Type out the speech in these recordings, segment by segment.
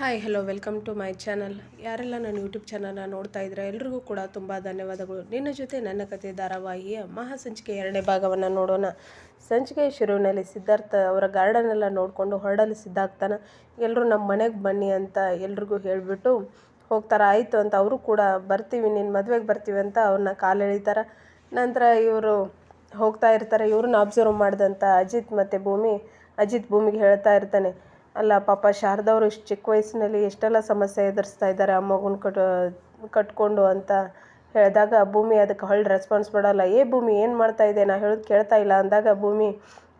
Hi hello welcome to my channel ಯಾರೆಲ್ಲ ನನ್ನ YouTube ಚಾನಲ್ನ ನೋಡ್ತಾ ಇದ್ರೆ ಎಲ್ರಿಗೂ ಕೂಡ ತುಂಬ ಧನ್ಯವಾದಗಳು. ನಿನ್ನ ಜೊತೆ ನನ್ನ ಕತೆ ಧಾರಾವಾಹಿಯ ಮಹಾ ಸಂಚಿಕೆ ಎರಡನೇ ಭಾಗವನ್ನು ನೋಡೋಣ. ಸಂಚಿಕೆ ಶುರುವಿನಲ್ಲಿ ಸಿದ್ಧಾರ್ಥ ಅವರ ಗಾರ್ಡನೆಲ್ಲ ನೋಡಿಕೊಂಡು ಹೊರಡಲು ಸಿದ್ಧಾಗ್ತಾನೆ ಎಲ್ಲರೂ ನಮ್ಮ ಮನೆಗೆ ಬನ್ನಿ ಅಂತ ಎಲ್ರಿಗೂ ಹೇಳಿಬಿಟ್ಟು ಹೋಗ್ತಾರೆ, ಆಯಿತು ಅಂತ ಅವರು ಕೂಡ, ಬರ್ತೀವಿ ನಿನ್ನ ಮದುವೆಗೆ ಬರ್ತೀವಿ ಅಂತ ಅವ್ರನ್ನ ಕಾಲು ಎಳಿತಾರೆ. ನಂತರ ಇವರು ಹೋಗ್ತಾ ಇರ್ತಾರೆ. ಇವ್ರನ್ನ ಅಬ್ಸರ್ವ್ ಮಾಡಿದಂಥ ಅಜಿತ್ ಮತ್ತು ಭೂಮಿ. ಅಜಿತ್ ಭೂಮಿಗೆ ಹೇಳ್ತಾ ಇರ್ತಾನೆ ಅಲ್ಲ, ಪಾಪ ಶಾರದವರು ಇಷ್ಟು ಚಿಕ್ಕ ವಯಸ್ಸಿನಲ್ಲಿ ಎಷ್ಟೆಲ್ಲ ಸಮಸ್ಯೆ ಎದುರಿಸ್ತಾ ಇದ್ದಾರೆ ಆ ಮಗುನ ಕಟ್, ಕಟ್ಕೊಂಡು ಅಂತ ಹೇಳಿದಾಗ, ಭೂಮಿ ಅದಕ್ಕೆ ಹೊಳ್ಳಿ ರೆಸ್ಪಾನ್ಸ್ ಮಾಡಲ್ಲ. ಏ ಭೂಮಿ, ಏನು ಮಾಡ್ತಾ ಇದೆ ನಾ ಹೇಳೋದು ಕೇಳ್ತಾ ಇಲ್ಲ. ಅಂದಾಗ, ಭೂಮಿ,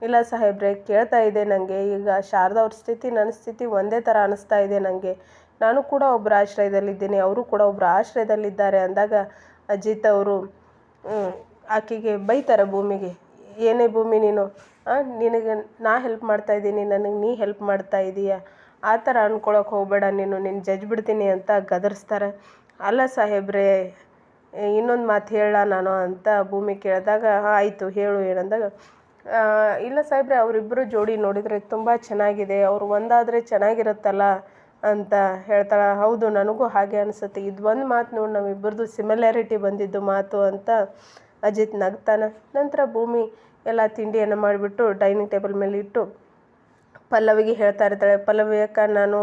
ಇಲ್ಲ ಸಾಹೇಬ್ರೆ, ಕೇಳ್ತಾ ಇದೆ ನನಗೆ ಈಗ ಶಾರದವ್ರ ಸ್ಥಿತಿ ನನ್ನ ಸ್ಥಿತಿ ಒಂದೇ ಥರ ಅನಿಸ್ತಾ ಇದೆ ನನಗೆ ನಾನು ಕೂಡ ಒಬ್ಬರ ಆಶ್ರಯದಲ್ಲಿದ್ದೀನಿ, ಅವರು ಕೂಡ ಒಬ್ಬರ ಆಶ್ರಯದಲ್ಲಿದ್ದಾರೆ. ಅಂದಾಗ, ಅಜಿತ್ ಅವರು ಆಕೆಗೆ ಬೈತಾರೆ ಭೂಮಿಗೆ. ಏನೇ ಭೂಮಿ ನೀನು ನಿನಗೆ ನಾ ಹೆಲ್ಪ್ ಮಾಡ್ತಾ ಇದ್ದೀನಿ, ನನಗೆ ನೀ ಹೆಲ್ಪ್ ಮಾಡ್ತಾ ಇದೀಯ? ಆ ಥರ ಅನ್ಕೊಳಕ್ಕೆ ಹೋಗಬೇಡ ನೀನು ನಿನ್ನ ಜಜ್ ಬಿಡ್ತೀನಿ ಅಂತ ಗದರಿಸ್ತಾರೆ. ಅಲ್ಲ ಸಾಹೇಬ್ರೆ ಇನ್ನೊಂದು ಮಾತು ಹೇಳ ನಾನು ಅಂತ ಭೂಮಿ ಕೇಳಿದಾಗ ಆಯಿತು, ಹೇಳು, ಏನಂದಾಗ ಇಲ್ಲ ಸಾಹೇಬ್ರೆ ಅವರಿಬ್ಬರು ಜೋಡಿ ನೋಡಿದರೆ ತುಂಬ ಚೆನ್ನಾಗಿದೆ, ಅವರು ಒಂದಾದರೆ ಚೆನ್ನಾಗಿರುತ್ತಲ್ಲ ಅಂತ ಹೇಳ್ತಾಳೆ. ಹೌದು, ನನಗೂ ಹಾಗೆ ಅನಿಸುತ್ತೆ. ಇದು ಒಂದು ಮಾತು ನೋಡಿ ನಮ್ಮಿಬ್ಬರದು ಸಿಮಿಲ್ಯಾರಿಟಿ ಬಂದಿದ್ದು ಮಾತು, ಅಂತ ಅಜಿತ್ ನಗ್ತಾನೆ. ನಂತರ ಭೂಮಿ ಎಲ್ಲ ತಿಂಡಿಯನ್ನು ಮಾಡಿಬಿಟ್ಟು ಡೈನಿಂಗ್ ಟೇಬಲ್ ಮೇಲೆ ಇಟ್ಟು ಪಲ್ಲವಿಗೆ ಹೇಳ್ತಾ ಇರ್ತಾಳೆ, ಪಲ್ಲವಿ ಅಕ್ಕ, ನಾನು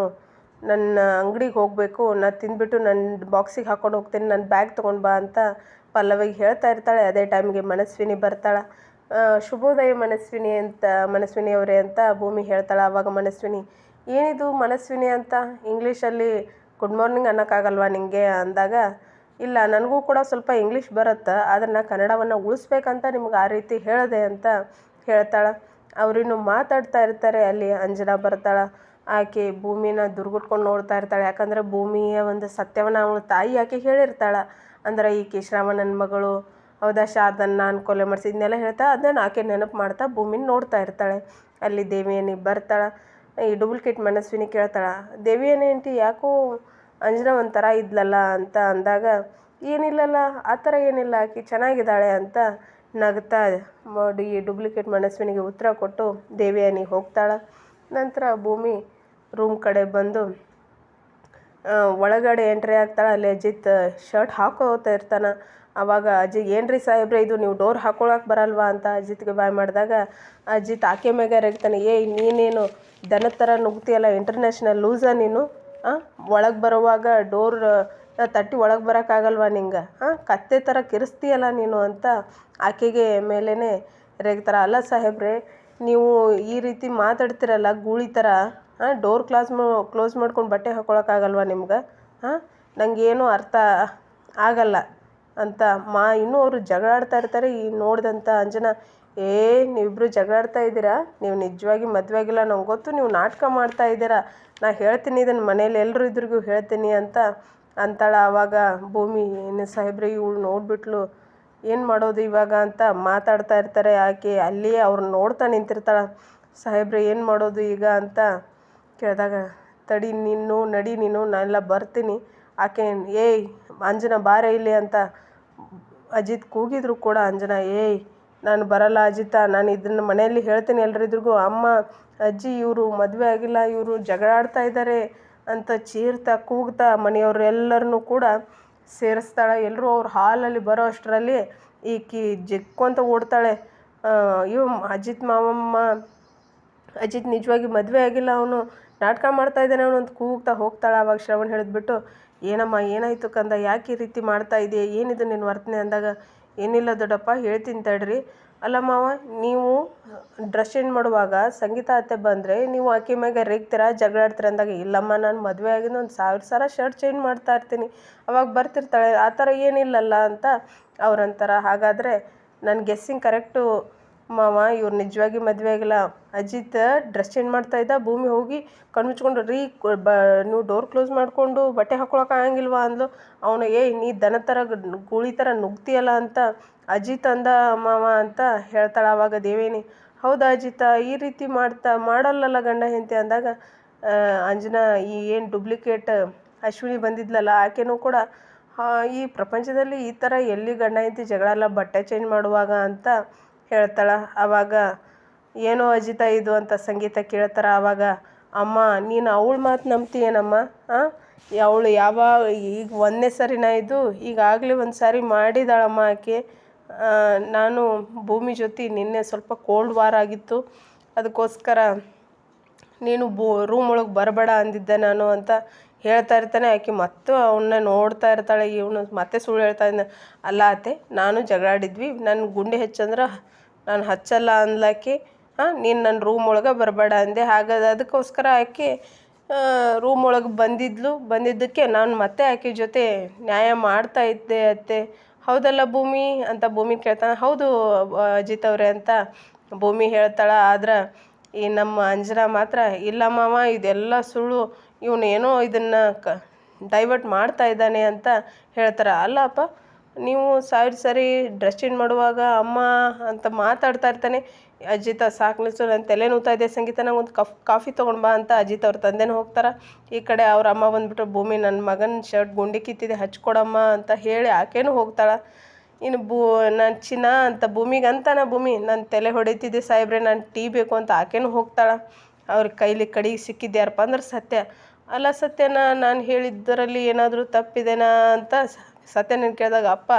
ನನ್ನ ಅಂಗಡಿಗೆ ಹೋಗಬೇಕು ನಾನು ತಿಂದ್ಬಿಟ್ಟು ನನ್ನ ಬಾಕ್ಸಿಗೆ ಹಾಕೊಂಡು ಹೋಗ್ತೀನಿ ನನ್ನ ಬ್ಯಾಗ್ ತೊಗೊಂಡು ಬಾ ಅಂತ ಪಲ್ಲವಿಗೆ ಹೇಳ್ತಾ ಇರ್ತಾಳೆ. ಅದೇ ಟೈಮ್ಗೆ ಮನಸ್ವಿನಿ ಬರ್ತಾಳೆ. ಶುಭೋದಯ ಮನಸ್ವಿನಿ ಅಂತ, ಮನಸ್ವಿನಿ ಅವರೇ ಅಂತ ಭೂಮಿ ಹೇಳ್ತಾಳೆ. ಆವಾಗ ಮನಸ್ವಿನಿ, ಏನಿದು ಮನಸ್ವಿನಿ ಅಂತ? ಇಂಗ್ಲೀಷಲ್ಲಿ ಗುಡ್ ಮಾರ್ನಿಂಗ್ ಅನ್ನೋಕ್ಕಾಗಲ್ವಾ ನಿನಗೆ ಅಂದಾಗ ಇಲ್ಲ, ನನಗೂ ಕೂಡ ಸ್ವಲ್ಪ ಇಂಗ್ಲೀಷ್ ಬರುತ್ತೆ, ಆದರೆ ಕನ್ನಡವನ್ನು ಉಳಿಸ್ಬೇಕಂತ ನಿಮ್ಗೆ ಆ ರೀತಿ ಹೇಳಿದೆ ಅಂತ ಹೇಳ್ತಾಳೆ. ಅವರಿನ್ನು ಮಾತಾಡ್ತಾ ಇರ್ತಾರೆ, ಅಲ್ಲಿ ಅಂಜನಾ ಬರ್ತಾಳೆ, ಆಕೆ ಭೂಮಿನ ದುರ್ಗುಟ್ಕೊಂಡು ನೋಡ್ತಾ ಇರ್ತಾಳೆ. ಯಾಕಂದರೆ ಭೂಮಿಯ ಒಂದು ಸತ್ಯವನ್ನು ಅವಳು ತಾಯಿ ಆಕೆ ಹೇಳಿರ್ತಾಳೆ? ಅಂದ್ರೆ ಈಕೆ ನನ್ನ ಮಗಳು, ಹೌದಾ, ಶಾರದನ್ನ ನಾನು ಕೊಲೆ ಮಾಡಿಸಿ, ಇದನ್ನೆಲ್ಲ ಹೇಳ್ತಾ ಅದನ್ನು ಆಕೆ ನೆನಪು ಮಾಡ್ತಾ ಭೂಮಿನ ನೋಡ್ತಾ ಇರ್ತಾಳೆ. ಅಲ್ಲಿ ದೇವಿಯನಿ ಬರ್ತಾಳೆ, ಈ ಡೂಪ್ಲಿಕೇಟ್ ಮನಸ್ವಿನಿ ಕೇಳ್ತಾಳೆ, ದೇವಿಯನಿ ಯಾಕೋ ಅಂಜನಾ ಒಂಥರ ಇದ್ಲಲ್ಲ ಅಂತ ಅಂದಾಗ, ಏನಿಲ್ಲಲ್ಲ, ಆ ಥರ ಏನಿಲ್ಲ, ಆಕೆ ಚೆನ್ನಾಗಿದ್ದಾಳೆ ಅಂತ ನಗ್ತಾ ಮಾಡಿ ಡೂಪ್ಲಿಕೇಟ್ ಮನಸ್ವಿನಿಗೆ ಉತ್ತರ ಕೊಟ್ಟು ದೇವಿಯಾನಿ ಹೋಗ್ತಾಳೆ. ನಂತರ ಭೂಮಿ ರೂಮ್ ಕಡೆ ಬಂದು ಒಳಗಡೆ ಎಂಟ್ರಿ ಆಗ್ತಾಳೆ. ಅಲ್ಲಿ ಅಜಿತ್ ಶರ್ಟ್ ಹಾಕೋತಾ ಇರ್ತಾನೆ. ಆವಾಗ ಅಜಿ ಏನು ರೀ ಸಾಹೇಬ್ರೆ, ಇದು ನೀವು ಡೋರ್ ಹಾಕೊಳಕ್ಕೆ ಬರಲ್ವಾ? ಅಂತ ಅಜಿತ್ಗೆ ಬಾಯ್ ಮಾಡಿದಾಗ, ಅಜಿತ್ ಆಕೆ ಮ್ಯಾಗ ರೇಗ್ತಾನೆ ಏಯ್, ನೀನೇನು ದನದ ಥರ ನುಗ್ತಿಯಲ್ಲ ಇಂಟರ್ನ್ಯಾಷನಲ್ ಲೂಸಾ ನೀನು. ಒಳಗೆ ಬರುವಾಗ ಡೋರ್ ತಟ್ಟಿ ಒಳಗೆ ಬರೋಕ್ಕಾಗಲ್ವಾ ನಿಂಗೆ? ಕತ್ತೆ ಥರ ಕಿರಿಸ್ತೀಯಲ್ಲ ನೀನು ಅಂತ ಆಕೆಗೆ ಮೇಲೇ ರೇಗ್ತಾರೆ. ಅಲ್ಲ ಸಾಹೇಬ್ರೆ, ನೀವು ಈ ರೀತಿ ಮಾತಾಡ್ತಿರಲ್ಲ, ಗೂಳಿ ಥರ ಡೋರ್ ಕ್ಲಾಸ್ ಕ್ಲೋಸ್ ಮಾಡ್ಕೊಂಡು ಬಟ್ಟೆ ಹಾಕ್ಕೊಳಕ್ಕಾಗಲ್ವಾ ನಿಮ್ಗೆ? ಹಾಂ ನನಗೇನು ಅರ್ಥ ಆಗಲ್ಲ ಅಂತ ಮಾ, ಇನ್ನೂ ಅವರು ಜಗಳಾಡ್ತಾ ಇರ್ತಾರೆ ಈ ನೋಡಿದಂಥ ಅಂಜನಾ. ಏ ನೀವಿಬ್ಬರು ಜಗಳಾಡ್ತಾ ಇದ್ದೀರಾ? ನೀವು ನಿಜವಾಗಿ ಮದುವೆ ಆಗಿಲ್ಲ ನಂಗೆ ಗೊತ್ತು, ನೀವು ನಾಟಕ ಮಾಡ್ತಾ ಇದ್ದೀರಾ. ನಾ ಹೇಳ್ತೀನಿ ಇದನ್ನು ಮನೇಲಿ ಎಲ್ಲರೂ ಇದ್ರಿಗೂ ಹೇಳ್ತೀನಿ ಅಂತ ಅಂತಾಳೆ ಆವಾಗ ಭೂಮಿ. ಏನು ಸಾಹೇಬ್ರೆ, ಇವಳು ನೋಡ್ಬಿಟ್ಲು, ಏನು ಮಾಡೋದು ಇವಾಗ ಅಂತ ಮಾತಾಡ್ತಾ ಇರ್ತಾರೆ. ಆಕೆ ಅಲ್ಲಿಯೇ ಅವ್ರು ನೋಡ್ತಾ ನಿಂತಿರ್ತಾಳೆ. ಸಾಹೇಬ್ರೆ, ಏನು ಮಾಡೋದು ಈಗ ಅಂತ ಕೇಳಿದಾಗ, ತಡಿ, ನೀನು ನಡಿ, ನೀನು ನಾನೆಲ್ಲ ಬರ್ತೀನಿ. ಆಕೆ, ಏಯ್, ಅಂಜನ ಬಾರೇ ಇಲ್ಲಿ ಅಂತ. ಅಜಿತ್ ಕೂಗಿದ್ರು ಕೂಡ ಅಂಜನ, ಏಯ್ ನಾನು ಬರಲ್ಲ ಅಜಿತ, ನಾನು ಇದನ್ನು ಮನೆಯಲ್ಲಿ ಹೇಳ್ತೀನಿ ಎಲ್ಲರಿದ್ರಿಗೂ ಅಮ್ಮ, ಅಜ್ಜಿ, ಇವರು ಮದುವೆ ಆಗಿಲ್ಲ, ಇವರು ಜಗಳಾಡ್ತಾ ಇದ್ದಾರೆ ಅಂತ ಚೀರ್ತಾ ಕೂಗ್ತಾ ಮನೆಯವರೆಲ್ಲರನ್ನೂ ಕೂಡ ಸೇರಿಸ್ತಾಳೆ. ಎಲ್ಲರೂ ಅವ್ರ ಹಾಲಲ್ಲಿ ಬರೋ ಅಷ್ಟರಲ್ಲಿ ಈಕಿ ಜಿಕ್ಕೊಂತ ಓಡ್ತಾಳೆ. ಇವ್ ಅಜಿತ್ ಮಾವಮ್ಮ, ಅಜಿತ್ ನಿಜವಾಗಿ ಮದುವೆ ಆಗಿಲ್ಲ ಅವನು. ನಾಟಕ ಮಾಡ್ತಾ ಇದ್ದಾನೆ ಅವನು ಅಂತ ಕೂಗ್ತಾ ಹೋಗ್ತಾಳೆ ಅವಾಗ ಶ್ರವಣ್ ಹೇಳಿದ್ಬಿಟ್ಟು, ಏನಮ್ಮ, ಏನಾಯಿತು ಕಂದ? ಯಾಕೆ ಈ ರೀತಿ ಮಾಡ್ತಾ ಇದೆಯಾ? ಏನಿದು ನಿನ್ನ ವರ್ತನೆ ಅಂದಾಗ? ಏನಿಲ್ಲ ದೊಡ್ಡಪ್ಪ, ಹೇಳ್ತೀನಿ ತಡ್ರಿ. ಅಲ್ಲ ಮಾವ, ನೀವು ಡ್ರೆಸ್ ಚೇಂಜ್ ಮಾಡುವಾಗ ಸಂಗೀತ ಅತ್ತೆ ಬಂದರೆ ನೀವು ಆಕೆ ಮ್ಯಾಗೆ ರೇಗ್ತೀರಾ ಜಗಳಾಡ್ತೀರ ಅಂದಾಗ, ಇಲ್ಲಮ್ಮ, ನಾನು ಮದುವೆ ಆಗಿದ್ದು ಒಂದು ಸಾವಿರ ಸಲ ಶರ್ಟ್ ಚೇಂಜ್ ಮಾಡ್ತಾ ಇರ್ತೀನಿ. ಅವಾಗ ಬರ್ತಿರ್ತಾಳೆ, ಆ ಥರ ಏನಿಲ್ಲಲ್ಲ ಅಂತ ಅವ್ರಂತಾರ. ಹಾಗಾದರೆ ನನ್ನ ಗೆಸ್ಸಿಂಗ್ ಕರೆಕ್ಟು ಮಾವ, ಇವ್ರು ನಿಜವಾಗಿ ಮದುವೆ ಆಗಿಲ್ಲ. ಅಜಿತ್ ಡ್ರೆಸ್ ಚೇಂಜ್ ಮಾಡ್ತಾ ಇದ್ದ, ಭೂಮಿ ಹೋಗಿ ಕಣ್ಮುಚ್ಕೊಂಡು ರೀ ಬ, ನೀವು ಡೋರ್ ಕ್ಲೋಸ್ ಮಾಡಿಕೊಂಡು ಬಟ್ಟೆ ಹಾಕೊಳಕ್ಕೆ ಆಗಂಗಿಲ್ವಾ ಅಂದ್ಲು. ಅವನು ಏಯ್ ನೀ ದನ ಥರ ಗೂಳಿ ಥರ ನುಗ್ತಿಯಲ್ಲ ಅಂತ ಅಜಿತ್ ಅಂದ. ಮಾವ ಅಂತ ಹೇಳ್ತಾಳೆ ಆವಾಗ ದೇವೇನಿ. ಹೌದಾ ಅಜಿತ, ಈ ರೀತಿ ಮಾಡ್ತಾ, ಮಾಡಲ್ಲಲ್ಲ ಗಂಡ ಹೆಂಡತಿ ಅಂದಾಗ ಅಂಜನಾ, ಈ ಏನು ಡೂಪ್ಲಿಕೇಟ್ ಅಶ್ವಿನಿ ಬಂದಿದ್ಲಲ್ಲ, ಆಕೆನೂ ಕೂಡ ಈ ಪ್ರಪಂಚದಲ್ಲಿ ಈ ಥರ ಎಲ್ಲಿ ಗಂಡ ಹೆಂಡತಿ ಜಗಳ ಎಲ್ಲ ಬಟ್ಟೆ ಚೇಂಜ್ ಮಾಡುವಾಗ ಅಂತ ಹೇಳ್ತಾಳೆ ಆವಾಗ ಏನೋ ಅಜಿತ ಇದು ಅಂತ ಸಂಗೀತ ಕೇಳ್ತಾರೆ ಆವಾಗ ಅಮ್ಮ ನೀನು ಅವಳು ಮಾತು ನಂಬ್ತೀಯೇನಮ್ಮ ಅವಳು ಯಾವ, ಈಗ ಒಂದನೇ ಸರಿನಾ ಇದು? ಈಗಾಗಲೇ ಒಂದು ಸಾರಿ ಮಾಡಿದಾಳಮ್ಮ ಆಕೆ. ನಾನು ಭೂಮಿ ಜೊತೆ ನಿನ್ನೆ ಸ್ವಲ್ಪ ಕೋಲ್ಡ್ ವಾರ್ ಆಗಿತ್ತು. ಅದಕ್ಕೋಸ್ಕರ ನೀನು ಬೋ ರೂಮ್ ಒಳಗೆ ಬರಬೇಡ ಅಂದಿದ್ದೆ ನಾನು ಅಂತ ಹೇಳ್ತಾ ಇರ್ತಾನೆ, ಆಕೆ ಮತ್ತು ಅವನ್ನ ನೋಡ್ತಾ ಇರ್ತಾಳೆ, ಇವನು ಮತ್ತೆ ಸುಳ್ಳು ಹೇಳ್ತಾ ಇದ್ದ ಅಲ್ಲ ಅತ್ತೆ, ನಾನು ಜಗಳಾಡಿದ್ವಿ ನನ್ನ ಗುಂಡಿ ಹೆಚ್ಚಂದ್ರೆ ನಾನು ಹಚ್ಚಲ್ಲ ಅಂದ್ಲಾಕಿ, ಹಾಂ, ನೀನು ನನ್ನ ರೂಮ್ ಒಳಗೆ ಬರಬೇಡ ಅಂದೆ. ಹಾಗಾದ ಅದಕ್ಕೋಸ್ಕರ ಆಕೆ ರೂಮ್ ಒಳಗೆ ಬಂದಿದ್ಲು. ಬಂದಿದ್ದಕ್ಕೆ ನಾನು ಮತ್ತೆ ಆಕೆ ಜೊತೆ ನ್ಯಾಯ ಮಾಡ್ತಾ ಇದ್ದೆ ಅತ್ತೆ. ಹೌದಲ್ಲ ಭೂಮಿ? ಅಂತ ಭೂಮಿ ಕೇಳ್ತಾನೆ. ಹೌದು, ಅಜಿತ್ ಅವರೇ ಅಂತ ಭೂಮಿ ಹೇಳ್ತಾಳೆ. ಆದ್ರೆ ಈ ನಮ್ಮ ಅಂಜನ ಮಾತ್ರ, ಇಲ್ಲ ಮಾವ ಇದೆಲ್ಲ ಸುಳ್ಳು. ಇವನು ಏನೋ ಇದನ್ನು ಕ ಡೈವರ್ಟ್ ಮಾಡ್ತಾ ಇದ್ದಾನೆ ಅಂತ ಹೇಳ್ತಾರೆ. ಅಲ್ಲಪ್ಪ, ನೀವು ಸಾವಿರ ಸರಿ ಡ್ರೆಸ್ ಚೇಂಜ್ ಮಾಡುವಾಗ ಅಮ್ಮ ಅಂತ ಮಾತಾಡ್ತಾ ಇರ್ತಾನೆ. ಅಜಿತ ಸಾಕು ನಿಲ್ಸು ನನ್ನ ತಲೆ ನೂತಾ ಇದೆ ಸಂಗೀತ, ನಂಗೆ ಒಂದು ಕಫ್, ಕಾಫಿ ತೊಗೊಂಡು ಬಾ ಅಂತ ಅಜಿತ್ ಅವ್ರ ತಂದೆನೂ ಹೋಗ್ತಾರೆ. ಈ ಕಡೆ ಅವ್ರ ಅಮ್ಮ ಬಂದ್ಬಿಟ್ಟು ಭೂಮಿ ನನ್ನ ಮಗನ ಶರ್ಟ್ ಗುಂಡಿ ಕಿತ್ತಿದೆ, ಹಚ್ಕೊಡಮ್ಮ ಅಂತ ಹೇಳಿ ಆಕೆನೂ ಹೋಗ್ತಾಳೆ. ಇನ್ನು ಬೂ ನನ್ನ ಚಿನ್ನ ಅಂತ ಭೂಮಿಗೆ ಅಂತಾನ ಭೂಮಿ ನನ್ನ ತಲೆ ಹೊಡಿತಿದ್ದೆ ಸಾಹೇಬ್ರೆ, ನಾನು ಟೀ ಬೇಕು ಅಂತ ಆಕೆನೂ ಹೋಗ್ತಾಳೆ. ಅವ್ರ ಕೈಲಿ ಕಡಿಗೆ ಸಿಕ್ಕಿದ್ಯಾರಪ್ಪ ಅಂದ್ರೆ ಸತ್ಯ. ಅಲ್ಲ ಸತ್ಯನ ನಾನು ಹೇಳಿದ್ದರಲ್ಲಿ ಏನಾದರೂ ತಪ್ಪಿದೆನಾ ಅಂತ ಸತ್ಯನ ಕೇಳಿದಾಗ, ಅಪ್ಪ,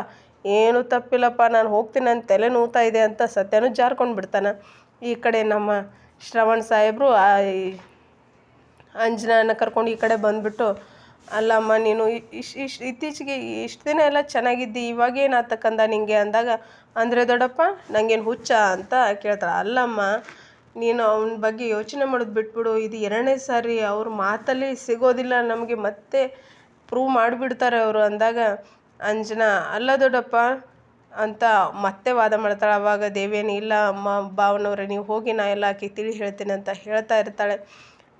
ಏನೂ ತಪ್ಪಿಲ್ಲಪ್ಪ, ನಾನು ಹೋಗ್ತೀನಿ ನನ್ನ ತಲೆ ನೋವ್ತಾ ಇದೆ ಅಂತ ಸತ್ಯನೂ ಜಾರ್ಕೊಂಡು ಬಿಡ್ತಾನೆ. ಈ ಕಡೆ ನಮ್ಮ ಶ್ರವಣ್ ಸಾಹೇಬರು, ಆ ಅಂಜನಾನ ಕರ್ಕೊಂಡು ಈ ಕಡೆ ಬಂದುಬಿಟ್ಟು, ಅಲ್ಲಮ್ಮ, ನೀನು ಇಶ್ ಇಶ್, ಇತ್ತೀಚೆಗೆ ಇಷ್ಟು ದಿನ ಎಲ್ಲ ಚೆನ್ನಾಗಿದ್ದಿ ಇವಾಗೇನು ನಿಂಗೆ? ಅಂದಾಗ, ಅಂದರೆ ದೊಡ್ಡಪ್ಪ ನನಗೇನು ಹುಚ್ಚ? ಅಂತ ಕೇಳ್ತಾಳೆ. ಅಲ್ಲಮ್ಮ ನೀನು ಅವನ ಬಗ್ಗೆ ಯೋಚನೆ ಮಾಡೋದು ಬಿಟ್ಬಿಡು. ಇದು ಎರಡನೇ ಸಾರಿ ಅವ್ರ ಮಾತಲ್ಲಿ ಸಿಗೋದಿಲ್ಲ. ನಮಗೆ ಮತ್ತೆ ಪ್ರೂವ್ ಮಾಡಿಬಿಡ್ತಾರೆ ಅವರು ಅಂದಾಗ, ಅಂಜನಾ, ಅಲ್ಲ ದೊಡ್ಡಪ್ಪ, ಅಂತ ಮತ್ತೆ ವಾದ ಮಾಡ್ತಾಳೆ. ಅವಾಗ ದೇವೇನು ಇಲ್ಲ ಅಮ್ಮ, ಭಾವನವ್ರೆ, ನೀವು ಹೋಗಿ ನಾ ಎಲ್ಲ ಆಕೆ ತಿಳಿ ಹೇಳ್ತೀನಿ ಅಂತ ಹೇಳ್ತಾ ಇರ್ತಾಳೆ.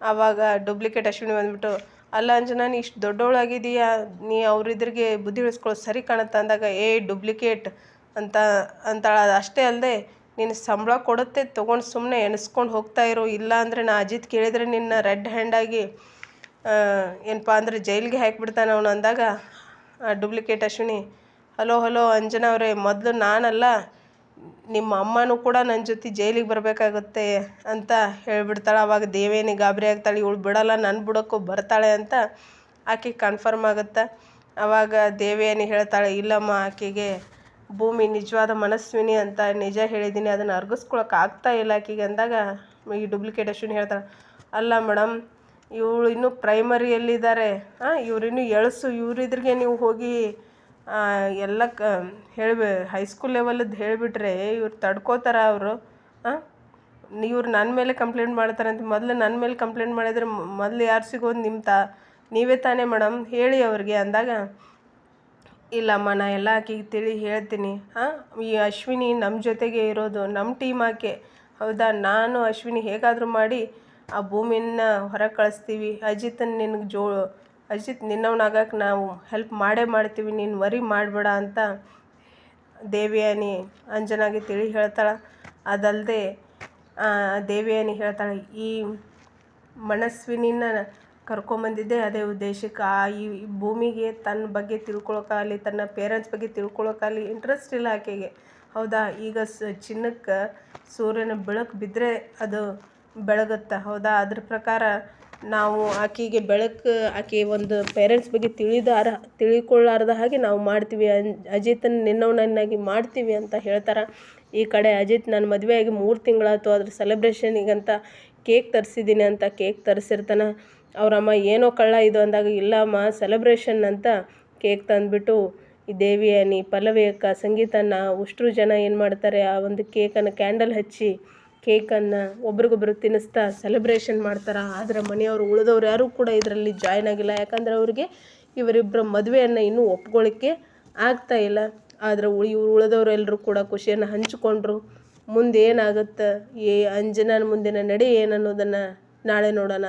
ಆವಾಗ ಡೂಪ್ಲಿಕೇಟ್ ಅಶ್ವಿನಿ ಬಂದ್ಬಿಟ್ಟು, ಅಲ್ಲ ಅಂಜನಾ, ನೀ ಇಷ್ಟು ದೊಡ್ಡವಳಾಗಿದೀಯಾ ನೀ ಅವ್ರಿದ್ರಿಗೆ ಬುದ್ಧಿ ಉಳಿಸ್ಕೊಳ್ಳೋದು ಸರಿ ಕಾಣುತ್ತೆ ಅಂದಾಗ, ಏ ಡೂಪ್ಲಿಕೇಟ್ ಅಂತ ಅಂತಾಳ. ಅಷ್ಟೇ ಅಲ್ಲದೆ ನೀನು ಸಂಬಳ ಕೊಡುತ್ತೆ, ತೊಗೊಂಡು ಸುಮ್ಮನೆ ಎಣಿಸ್ಕೊಂಡು ಹೋಗ್ತಾ ಇರೋ. ಇಲ್ಲ ಅಂದರೆ ನಾ ಅಜಿತ್ ಕೇಳಿದರೆ ನಿನ್ನ ರೆಡ್ ಹ್ಯಾಂಡಾಗಿ ಏನಪ್ಪ ಅಂದರೆ ಜೈಲಿಗೆ ಹಾಕಿಬಿಡ್ತಾನೆ ಅವನು ಅಂದಾಗ duplicate Ashwini, hello hello, Anjana ಅವರೇ, ಮೊದಲು ನಾನಲ್ಲ, ನಿಮ್ಮ ಅಮ್ಮನೂ ಕೂಡ ನನ್ನ ಜೊತೆ ಜೈಲಿಗೆ ಬರಬೇಕಾಗುತ್ತೆ ಅಂತ ಹೇಳಿಬಿಡ್ತಾಳೆ. ಅವಾಗ ದೇವೇನಿ ಗಾಬರಿ ಆಗ್ತಾಳೆ. ಇವಳು ಬಿಡಲ್ಲ ನನ್ನ ಬುಡಕ್ಕೂ ಬರ್ತಾಳೆ ಅಂತ ಆಕೆ ಕನ್ಫರ್ಮ್ ಆಗುತ್ತೆ. ಅವಾಗ ದೇವೇನಿ ಹೇಳ್ತಾಳೆ, ಇಲ್ಲಮ್ಮ, ಆಕೆಗೆ ಭೂಮಿ ನಿಜವಾದ ಮನಸ್ವಿನಿ ಅಂತ ನಿಜ ಹೇಳಿದ್ದೀನಿ, ಅದನ್ನು ಅರ್ಗಿಸ್ಕೊಳಕ್ಕೆ ಆಗ್ತಾ ಇಲ್ಲ ಆಕೆಗೆ ಅಂದಾಗ ಈ ಡೂಪ್ಲಿಕೇಟ್ ಅಶ್ವಿನಿ ಹೇಳ್ತಾರೆ ಅಲ್ಲ ಮೇಡಮ್ ಇವಳು ಇನ್ನೂ ಪ್ರೈಮರಿಯಲ್ಲಿದ್ದಾರೆ ಹಾಂ ಇವರಿನ್ನೂ ಎಳಸು ಇವರಿದ್ರಿಗೆ ನೀವು ಹೋಗಿ ಎಲ್ಲ ಕ ಹೇಳಿ ಹೈಸ್ಕೂಲ್ ಲೆವೆಲದ್ದು ಹೇಳಿಬಿಟ್ರೆ ಇವ್ರು ತಡ್ಕೋತಾರ ಅವರು. ಹಾಂ ಇವ್ರು ನನ್ನ ಮೇಲೆ ಕಂಪ್ಲೇಂಟ್ ಮಾಡ್ತಾರೆ ಅಂತ ಮೊದಲು ನನ್ನ ಮೇಲೆ ಕಂಪ್ಲೇಂಟ್ ಮಾಡಿದರೆ ಮೊದಲು ಯಾರು ಸಿಗೋದು ನಿಮ್ಮ ತಾ, ನೀವೇ ತಾನೇ ಮೇಡಮ್ ಹೇಳಿ ಅವ್ರಿಗೆ. ಅಂದಾಗ ಇಲ್ಲಮ್ಮ, ನಾ ಎಲ್ಲ ಆಕೆಗೆ ತಿಳಿ ಹೇಳ್ತೀನಿ. ಹಾಂ, ಈ ಅಶ್ವಿನಿ ನಮ್ಮ ಜೊತೆಗೆ ಇರೋದು ನಮ್ಮ ಟೀಮ್ ಆಕೆ. ಹೌದಾ? ನಾನು ಅಶ್ವಿನಿ ಹೇಗಾದರೂ ಮಾಡಿ ಆ ಭೂಮಿನ ಹೊರಗೆ ಕಳಿಸ್ತೀವಿ. ಅಜಿತನ್ ನಿನಗೆ ಜೋ, ಅಜಿತ್ ನಿನ್ನವನಾಗಕ್ಕೆ ನಾವು ಹೆಲ್ಪ್ ಮಾಡೇ ಮಾಡ್ತೀವಿ. ನೀನು ವರಿ ಮಾಡಬೇಡ ಅಂತ ದೇವಿಯಾನಿ ಅಂಜನಾಗೆ ತಿಳಿ ಹೇಳ್ತಾಳೆ. ಅದಲ್ಲದೆ ದೇವಿಯಾನಿ ಹೇಳ್ತಾಳೆ, ಈ ಮನಸ್ವಿನಿನ ಕರ್ಕೊಂಬಂದಿದ್ದೆ ಅದೇ ಉದ್ದೇಶಕ್ಕೆ ಆ ಈ ಭೂಮಿಗೆ ತನ್ನ ಬಗ್ಗೆ ತಿಳ್ಕೊಳ್ಳೋಕ್ಕಾಗಲಿ ತನ್ನ ಪೇರೆಂಟ್ಸ್ ಬಗ್ಗೆ ತಿಳ್ಕೊಳ್ಳೋಕ್ಕಾಗಲಿ ಇಂಟ್ರೆಸ್ಟ್ ಇಲ್ಲ ಆಕೆಗೆ. ಹೌದಾ? ಈಗ ಸ ಚಿನ್ನಕ್ಕೆ ಸೂರ್ಯನ ಬೆಳಕು ಬಿದ್ದರೆ ಅದು ಬೆಳಗುತ್ತೆ? ಹೌದಾ? ಅದ್ರ ಪ್ರಕಾರ ನಾವು ಆಕೆಗೆ ಬೆಳಕು, ಆಕೆ ಒಂದು ಪೇರೆಂಟ್ಸ್ ಬಗ್ಗೆ ತಿಳಿದಾರ ತಿಳ್ಕೊಳ್ಳಾರ್ದ ಹಾಗೆ ನಾವು ಮಾಡ್ತೀವಿ. ಅನ್ ಅಜಿತನ ನಿನ್ನವನನ್ನಾಗಿ ಮಾಡ್ತೀವಿ ಅಂತ ಹೇಳ್ತಾರೆ. ಈ ಕಡೆ ಅಜಿತ್, ನಾನು ಮದುವೆಯಾಗಿ ಮೂರು ತಿಂಗಳಾಯ್ತು ಅದ್ರ ಸೆಲೆಬ್ರೇಷನಿಗಂತ ಕೇಕ್ ತರಿಸಿದ್ದೀನಿ ಅಂತ ಕೇಕ್ ತರಿಸಿರ್ತಾನೆ. ಅವರಮ್ಮ, ಏನೋ ಕಳ್ಳ ಇದು ಅಂದಾಗ, ಇಲ್ಲಮ್ಮ ಸೆಲೆಬ್ರೇಷನ್ ಅಂತ ಕೇಕ್ ತಂದುಬಿಟ್ಟು, ಈ ದೇವಿಯ ನೀ ಪಲ್ಲವಿಯಕ್ಕ ಸಂಗೀತನ ಉಷ್ಟ್ರು ಜನ ಏನು ಮಾಡ್ತಾರೆ, ಆ ಒಂದು ಕೇಕನ್ನು ಕ್ಯಾಂಡಲ್ ಹಚ್ಚಿ, ಕೇಕನ್ನು ಒಬ್ರಿಗೊಬ್ರು ತಿನ್ನಿಸ್ತಾ ಸೆಲೆಬ್ರೇಷನ್ ಮಾಡ್ತಾರೆ? ಆದರೆ ಮನೆಯವರು ಉಳಿದವ್ರು ಯಾರೂ ಕೂಡ ಇದರಲ್ಲಿ ಜಾಯ್ನ್ ಆಗಿಲ್ಲ. ಯಾಕಂದರೆ ಅವ್ರಿಗೆ ಇವರಿಬ್ಬರ ಮದುವೆಯನ್ನು ಇನ್ನೂ ಒಪ್ಕೊಳ್ಳಿಕ್ಕೆ ಆಗ್ತಾ ಇಲ್ಲ. ಆದರೆ ಉಳಿ, ಇವ್ರು ಉಳಿದವ್ರು ಕೂಡ ಖುಷಿಯನ್ನು ಹಂಚಿಕೊಂಡ್ರು. ಮುಂದೆ ಏನಾಗುತ್ತೆ ಈ ಅಂಜನನ ಮುಂದಿನ ನಡೆ ಏನನ್ನೋದನ್ನು ನಾಳೆ ನೋಡೋಣ.